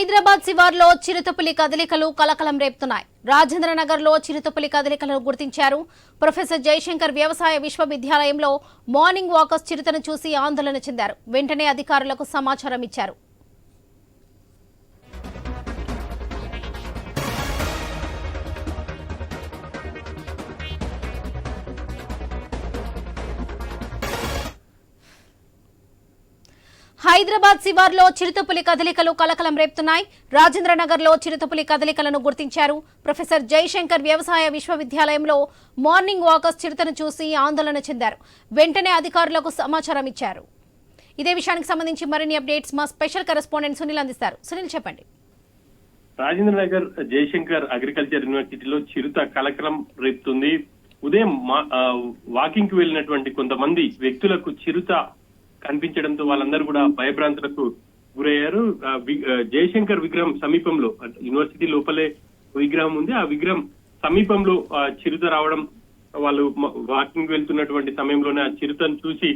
హైదరాబాద్ శివార్లో చిరుతపులి కదలికలు కలకలం రేపుతున్నాయి. రాజేంద్ర నగర్లో చిరుతపులి కదలికలను గుర్తించారు. ప్రొఫెసర్ జయశంకర్ వ్యవసాయ విశ్వవిద్యాలయంలో మార్నింగ్ వాకర్స్ చిరుతను చూసి ఆందోళన చెందారు. వెంటనే అధికారులకు సమాచారం ఇచ్చారు. హైదరాబాద్ శివార్లో చిరుతపులి కదలికలు కలకలం రేపుతున్నాయి. రాజేంద్ర నగర్లో చిరుతపులి కదలికలను గుర్తించారు. ప్రొఫెసర్ జయశంకర్ వ్యవసాయ విశ్వవిద్యాలయంలో మార్నింగ్ వాకర్స్ చిరుతను చూసి ఆందోళన చెందారు. వెంటనే అధికారులకు సమాచారం ఇచ్చారు. ఇదే విషయానికి సంబంధించి మరిన్ని అప్డేట్స్ మా స్పెషల్ కరెస్పాండెంట్ సునీల్ అందిస్తారు. సునీల్ చెప్పండి. రాజేంద్రనగర్ జయశంకర్ అగ్రికల్చర్ యూనివర్సిటీలో చిరుత కలకలం రేపుతుంది. ఉదయం మా- వాకింగ్కి వెళ్ళినటువంటి కొంతమంది వ్యక్తులకు చిరుత కనిపించడంతో వాళ్ళందరూ కూడా భయభ్రాంతులకు గురయ్యారు. జయశంకర్ విగ్రహం సమీపంలో యూనివర్సిటీ లోపలే విగ్రహం ఉంది. ఆ విగ్రహం సమీపంలో ఆ, చిరుత రావడం వాళ్ళు వాకింగ్ వెళ్తున్నటువంటి సమయంలోనే ఆ చిరుతను చూసి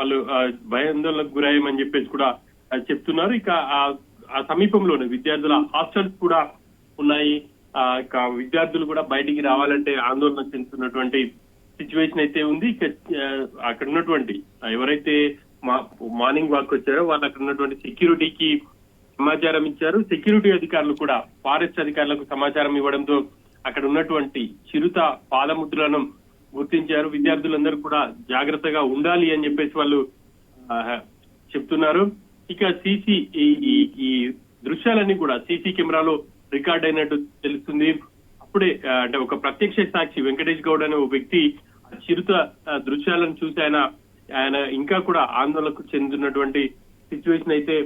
వాళ్ళు భయాందోళనకు గురయ్యమని చెప్పేసి కూడా చెప్తున్నారు. ఇక ఆ సమీపంలోనే విద్యార్థుల హాస్టల్స్ కూడా ఉన్నాయి. ఆ ఇక విద్యార్థులు కూడా బయటికి రావాలంటే ఆందోళన చెందుతున్నటువంటి సిచ్యువేషన్ అయితే ఉంది. ఇక అక్కడ ఉన్నటువంటి ఎవరైతే మార్నింగ్ వాక్ వచ్చారు. వాళ్ళు అక్కడ ఉన్నటువంటి సెక్యూరిటీకి సమాచారం ఇచ్చారు. సెక్యూరిటీ అధికారులు కూడా ఫారెస్ట్ అధికారులకు సమాచారం ఇవ్వడంతో అక్కడ ఉన్నటువంటి చిరుత పాదముద్రలను గుర్తించారు. విద్యార్థులందరూ కూడా జాగ్రత్తగా ఉండాలి అని చెప్పేసి వాళ్ళు ఆ, చెప్తున్నారు. ఇక సీసీ ఈ ఈ- ఈ దృశ్యాలన్నీ కూడా సీసీ కెమెరాలో రికార్డ్ అయినట్టు తెలుస్తుంది. అప్పుడే అంటే ఒక ప్రత్యక్ష సాక్షి వెంకటేష్ గౌడ్ అనే ఒక వ్యక్తి చిరుత దృశ్యాలను చూసి ఆయన ఆయన ఇంకా కూడా ఆందోళనకు చెందుతున్నటువంటి సిచ్యువేషన్ అయితే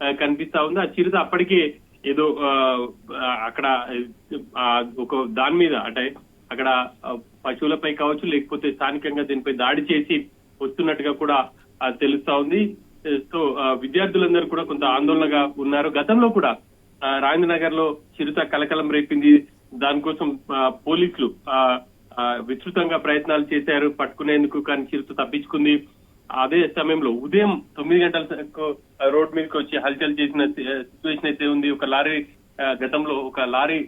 కనిపిస్తా ఉంది. ఆ చిరుత అప్పటికే ఏదో ఆ, అక్కడ ఒక దాని మీద అంటే అక్కడ పశువులపై కావచ్చు లేకపోతే స్థానికంగా దీనిపై దాడి చేసి వస్తున్నట్టుగా కూడా తెలుస్తా ఉంది. సో విద్యార్థులందరూ కూడా కొంత ఆందోళనగా ఉన్నారు. గతంలో కూడా రాజేంద్ర నగర్లో చిరుత కలకలం రేపింది. దానికోసం పోలీసులు ఆ, విస్తృతంగా ప్రయత్నాలు చేశారు పట్టుకునేందుకు కానీ చిరుత తప్పించుకుంది. అదే సమయంలో ఉదయం తొమ్మిది గంటలకు రోడ్ మీదకి వచ్చి హల్చల్ చేసిన సిచ్యువేషన్ అయితే ఉంది. ఒక లారీ గతంలో ఒక లారీ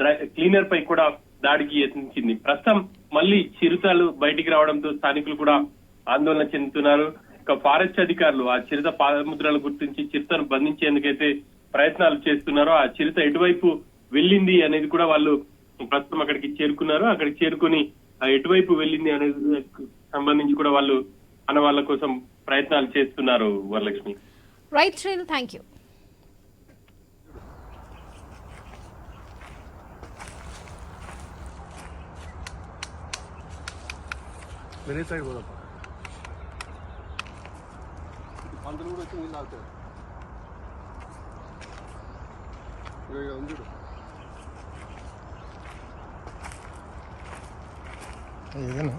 డ్రై క్లీనర్ పై కూడా దాడికి యత్నించింది. ప్రస్తుతం మళ్ళీ చిరుతలు బయటికి రావడంతో స్థానికులు కూడా ఆందోళన చెందుతున్నారు. ఇక ఫారెస్ట్ అధికారులు ఆ చిరుత పాదముద్రలు గుర్తించి చిరుతను బంధించేందుకైతే ప్రయత్నాలు చేస్తున్నారు. ఆ చిరుత ఎటువైపు వెళ్ళింది అనేది కూడా వాళ్ళు ప్రస్తుతం అక్కడికి చేరుకున్నారు. అక్కడికి చేరుకుని ఎటువైపు వెళ్ళింది అనేది సంబంధించి కూడా వాళ్ళు మన వాళ్ళ కోసం ప్రయత్నాలు చేస్తున్నారు వరలక్ష్మి. రైట్ శ్రీల్ థ్యాంక్ యూ వెరీ సైడ్ పోదప్ప పందులు కూడా వచ్చి నీళ్ళు ఇక ఉంది ఏదైనా.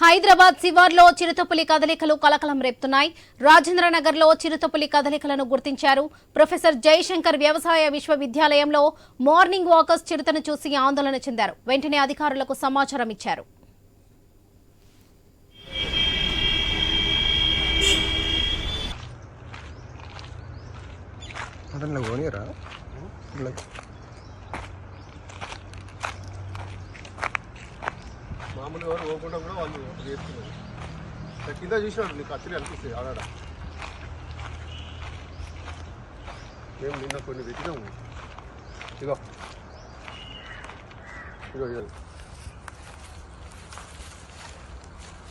హైదరాబాద్ శివార్లో చిరుతపులి కదలికలు కలకలం రేపుతున్నాయి. రాజేంద్ర నగర్లో చిరుతపులి కదలికలను గుర్తించారు. ప్రొఫెసర్ జయశంకర్ వ్యవసాయ విశ్వవిద్యాలయంలో మార్నింగ్ వాకర్స్ చిరుతను చూసి ఆందోళన చెందారు. వెంటనే అధికారులకు సమాచారం ఇచ్చారు. అంటే నాకు కొనియరా మామూలు మామూలుగా ఎవరు పోకుండా కూడా వాళ్ళు చేస్తున్నారు కింద చూసినాడు నీకు అచ్చరి అనిపిస్తుంది ఆడాడ మేము నిన్న కొన్ని పెట్టినాము ఇగో ఇగో ఇగో